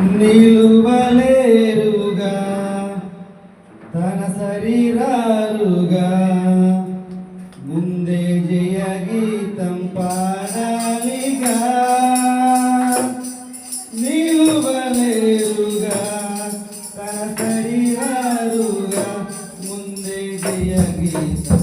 నిలువలేరుగా తన శరీరాలుగా. ముందే జయ గీతం పాడాలిగా. నిలువలేరుగా తన శరీరాలుగా. ముందే జయ గీతం